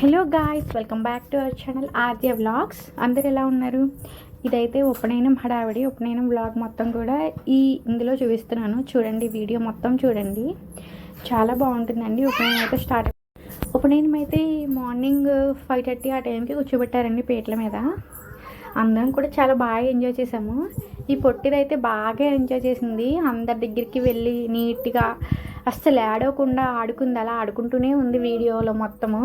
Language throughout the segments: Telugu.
Hello guys welcome back to our channel Aadya vlogs. అందరు ఎలా ఉన్నారు? ఇదైతే ఉపనయనం హడావిడి ఉపనయనం వ్లాగ్ మొత్తం కూడా ఈ ఇందులో చూపిస్తున్నాను. చూడండి వీడియో మొత్తం చూడండి. చాలా బాగుంటుందండి. ఉపనయనం అయితే స్టార్ట్ ఉపనయనం అయితే మార్నింగ్ ఫైవ్ థర్టీ ఆ టైంకి కూర్చోబెట్టారండి పీటల మీద. అందరం కూడా చాలా బాగా ఎంజాయ్ చేసాము. ఈ పొట్టిదైతే బాగా ఎంజాయ్ చేసింది. అందరి దగ్గరికి వెళ్ళి నీట్గా అస్సలు ఆడవకుండా ఆడుకుంది అలా ఆడుకుంటూనే ఉంది వీడియోలో మొత్తము.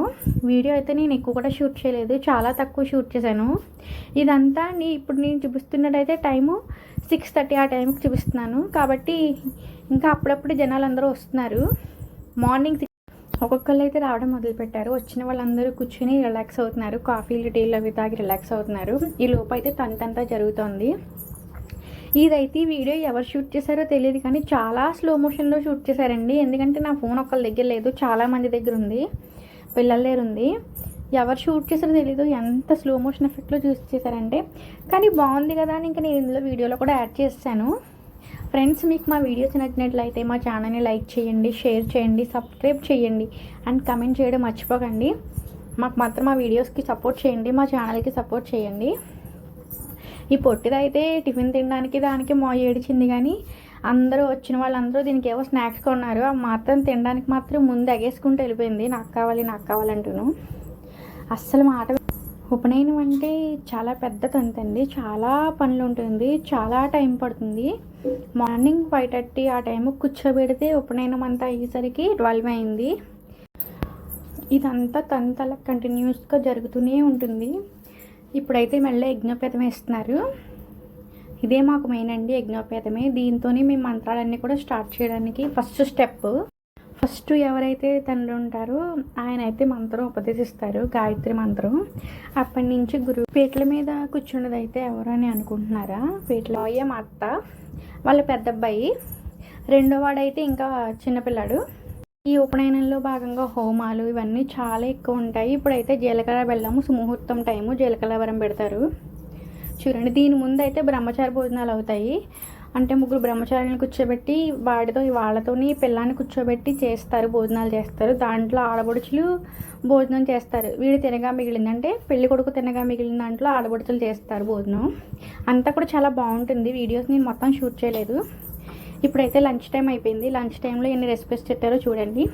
వీడియో అయితే నేను ఎక్కువ కూడా షూట్ చేయలేదు చాలా తక్కువ షూట్ చేశాను. ఇదంతా నీ ఇప్పుడు నేను చూపిస్తున్నట్టయితే టైము సిక్స్ థర్టీ ఆ టైంకి చూపిస్తున్నాను. కాబట్టి ఇంకా అప్పుడప్పుడు జనాలు అందరూ వస్తున్నారు. మార్నింగ్ ఒక్కొక్కళ్ళు అయితే రావడం మొదలుపెట్టారు. వచ్చిన వాళ్ళందరూ కూర్చుని రిలాక్స్ అవుతున్నారు. కాఫీలు టీలు అవి తాగి రిలాక్స్ అవుతున్నారు. ఈ లోపు అయితే తంతంతా జరుగుతోంది. ఇదైతే ఈ వీడియో ఎవరు షూట్ చేశారో తెలియదు కానీ చాలా స్లో మోషన్లో షూట్ చేశారండి. ఎందుకంటే నా ఫోన్ ఒకళ్ళ దగ్గర లేదు. చాలా మంది దగ్గర ఉంది. పిల్లల దగ్గర ఉంది. ఎవరు షూట్ చేశారో తెలీదు. ఎంత స్లో మోషన్ ఎఫెక్ట్లో చూస్ చేశారంటే. కానీ బాగుంది కదా అని ఇంకా నేను ఇందులో వీడియోలో కూడా యాడ్ చేశాను ఫ్రెండ్స్ మీకు మా వీడియోస్ నచ్చినట్లయితే మా ఛానల్ని లైక్ చేయండి షేర్ చేయండి సబ్స్క్రైబ్ చేయండి అండ్ కమెంట్ చేయడం మర్చిపోకండి. మాకు మాత్రం మా వీడియోస్కి సపోర్ట్ చేయండి. మా ఛానల్కి సపోర్ట్ చేయండి. ఈ పొట్టిదైతే టిఫిన్ తినడానికి దానికి మో ఏడిచింది కానీ అందరూ వచ్చిన వాళ్ళందరూ దీనికి ఏవో స్నాక్స్ కొన్నారు. ఆ మాత్రం తినడానికి మాత్రం ముందు ఎగేసుకుంటూ వెళ్ళిపోయింది. నాకు కావాలి నాకు కావాలంటూను అస్సలు మాట ఉపనయనం అంటే చాలా పెద్ద తంతండి చాలా పనులు ఉంటుంది. చాలా టైం పడుతుంది. మార్నింగ్ ఫైవ్ థర్టీ ఆ టైం కూర్చోబెడితే ఉపనయనం అంతా అయ్యేసరికి ట్వెల్వ్ అయింది. ఇదంతా తంతల కంటిన్యూస్గా జరుగుతూనే ఉంటుంది. ఇప్పుడైతే మళ్ళీ యజ్ఞోపేతం వేస్తున్నారు ఇదే మాకు మెయిన్ అండి యజ్ఞోపేతమే. దీంతోనే మేము మంత్రాలన్నీ కూడా స్టార్ట్ చేయడానికి ఫస్ట్ స్టెప్ ఫస్ట్ ఎవరైతే తండ్రి ఉంటారో ఆయన అయితే మంత్రం ఉపదేశిస్తారు. గాయత్రి మంత్రం. అప్పటి నుంచి గురువు పీటల మీద కూర్చున్నది అయితే ఎవరు అని అనుకుంటున్నారా? పీటల అయ్యే మా అత్త వాళ్ళ పెద్ద అబ్బాయి రెండో వాడైతే ఇంకా చిన్నపిల్లాడు. ఈ ఉపనయనంలో భాగంగా హోమాలు ఇవన్నీ చాలా ఎక్కువ ఉంటాయి. ఇప్పుడైతే జీలకర్ర బెల్లము సుముహూర్తం టైము జీలకర్ర వరం పెడతారు. చూడండి దీని ముందు అయితే బ్రహ్మచారి భోజనాలు అవుతాయి. అంటే ముగ్గురు బ్రహ్మచారిని కూర్చోబెట్టి వాడితో వాళ్ళతోని పిల్లాన్ని కూర్చోబెట్టి చేస్తారు భోజనాలు చేస్తారు. దాంట్లో ఆడబొడుచులు భోజనం చేస్తారు. వీడు తినగా మిగిలిందంటే పెళ్ళి కొడుకు తినగా మిగిలిన దాంట్లో ఆడబొడుచులు చేస్తారు భోజనం. అంతా కూడా చాలా బాగుంటుంది. వీడియోస్ నేను మొత్తం షూట్ చేయలేదు. ఇప్పుడైతే లంచ్ టైం అయిపోయింది. లంచ్ టైంలో ఎన్ని రెసిపీస్ చెప్పారో చూడండి.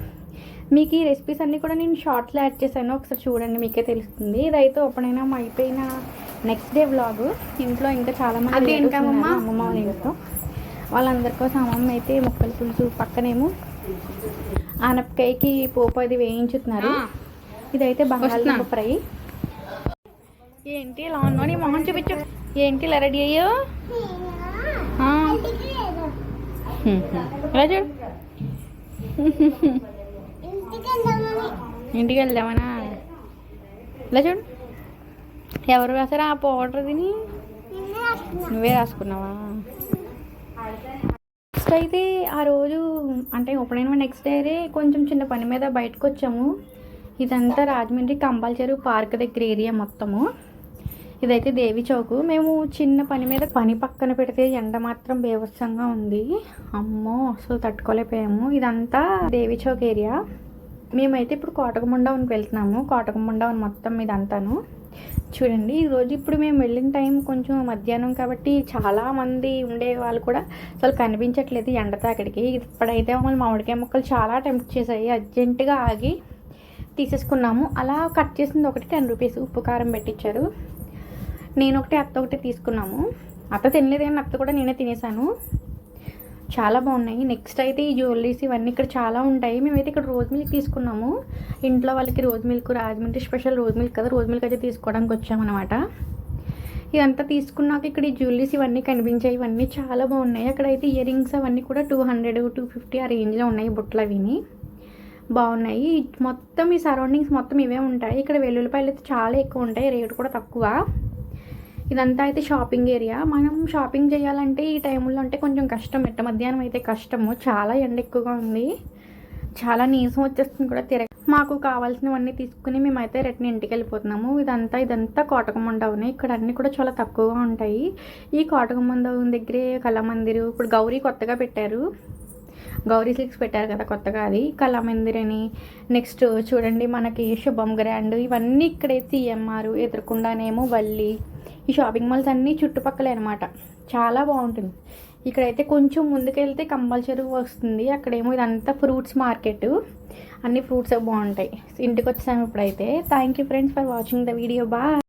మీకు ఈ రెసిపీస్ అన్నీ కూడా నేను షార్ట్స్లో యాడ్ చేశాను. ఒకసారి చూడండి మీకే తెలుస్తుంది. ఇదైతే ఎప్పుడైనా అయిపోయిన నెక్స్ట్ డే వ్లాగ్ ఇంట్లో ఇంకా చాలా మంది అది relatives ఏంటమ్మా? ఉన్నారు, అమ్మమ్మ వాళ్ళ ఇంట్లో. వాళ్ళందరి కోసం అమ్మమ్మ అయితే ముక్కల పులుసు పక్కనేమో ఆనపకాయకి పోపు అది వేయించుతున్నారు. ఇదైతే బంగాళదుంప. ఫ్రై. ఏంటి ఇలా ఉన్నావు? నీ మొహం చూపించు. ఏంటి ఇలా రెడీ అయ్యో. ఇలా చూడు? ఇంటికి వెళ్దామనా ఇలా చూడు? ఎవరు రాసారా ఆ పౌడర్ తిని? నువ్వే రాసుకున్నావా? నెక్స్ట్ అయితే ఆ రోజు అంటే ఎప్పుడైనా నెక్స్ట్ డే కొంచెం చిన్న పని మీద బయటకు వచ్చాము ఇదంతా రాజమండ్రి కంపల్సరీ పార్క్ దగ్గర ఏరియా మొత్తము. ఇదైతే దేవి చౌకు. మేము చిన్న పని మీద పని పక్కన పెడితే ఎండ మాత్రం బేవత్సంగా ఉంది. అమ్మో అసలు తట్టుకోలేకపోయాము. ఇదంతా దేవి చౌక్ ఏరియా. మేమైతే ఇప్పుడు కోటకముండవనికి వెళ్తున్నాము. కోటకముండవన్ మొత్తం ఇదంతాను. చూడండి ఈరోజు ఇప్పుడు మేము వెళ్ళిన టైం కొంచెం మధ్యాహ్నం కాబట్టి చాలామంది ఉండే వాళ్ళు కూడా అసలు కనిపించట్లేదు ఎండతో అక్కడికి ఇప్పుడైతే మమ్మల్ని మామిడికాయ ముక్కలు చాలా టెంప్ట్ చేసాయి అర్జెంటుగా ఆగి తీసేసుకున్నాము. అలా కట్ చేసింది ఒకటి టెన్ రూపీస్ ఉప్పు కారం పెట్టించారు నేను ఒకటి అత్త ఒకటి తీసుకున్నాము. అత్త తినలేదు కానీ అత్త కూడా నేనే తినేసాను చాలా బాగున్నాయి. నెక్స్ట్ అయితే ఈ జ్యువెలరీస్ ఇవన్నీ ఇక్కడ చాలా ఉంటాయి. మేమైతే ఇక్కడ రోజ్ మిల్క్ తీసుకున్నాము. ఇంట్లో వాళ్ళకి rose milk Rajahmundry special rose milk కదా రోజ్ మిల్క్ అయితే తీసుకోవడానికి వచ్చామన్నమాట. ఇదంతా తీసుకున్నాక ఇక్కడ ఈ జ్యువెలరీస్ ఇవన్నీ కనిపించాయి. ఇవన్నీ చాలా బాగున్నాయి. అక్కడైతే ఇయర్ రింగ్స్ అవన్నీ కూడా టూ హండ్రెడ్ టూ ఫిఫ్టీ ఆ రేంజ్లో ఉన్నాయి బుట్టలు అవిని. బాగున్నాయి. మొత్తం ఈ సరౌండింగ్స్ మొత్తం ఇవే ఉంటాయి. ఇక్కడ వెల్లుల్లిపాయలు అయితే చాలా ఎక్కువ ఉంటాయి. రేటు కూడా తక్కువ. ఇదంతా అయితే షాపింగ్ ఏరియా. మనం షాపింగ్ చేయాలంటే ఈ టైంలో అంటే కొంచెం కష్టం. ఎట్ట మధ్యాహ్నం అయితే కష్టము చాలా ఎండ ఎక్కువగా ఉంది. చాలా నీసం వచ్చేస్తుంది కూడా తిరగ. మాకు కావాల్సినవన్నీ తీసుకుని మేమైతే రిటర్న్ ఇంటికి వెళ్ళిపోతున్నాము. ఇదంతా ఇదంతా కోటకమండవనే ఇక్కడ అన్నీ కూడా చాలా తక్కువగా ఉంటాయి. ఈ కోటకమండవం దగ్గరే కళామందిరు ఇప్పుడు గౌరీ కొత్తగా పెట్టారు. గౌరీ సిల్క్స్ పెట్టారు కదా కొత్తగా అది. కళామందిరని నెక్స్ట్ చూడండి మనకి శుభం గ్రాండ్. ఇవన్నీ ఇక్కడే సిఎంఆర్ ఎదురుకుండానేమో వల్లి ఈ షాపింగ్ మాల్స్ అన్నీ చుట్టుపక్కలే అనమాట చాలా బాగుంటుంది. ఇక్కడైతే కొంచెం ముందుకెళ్తే కంపల్సరీ వస్తుంది. అక్కడేమో ఇదంతా ఫ్రూట్స్ మార్కెట్ అన్ని ఫ్రూట్స్ బాగుంటాయి. ఇంటికి వచ్చాము ఇప్పుడైతే. Thank you friends for watching the video bye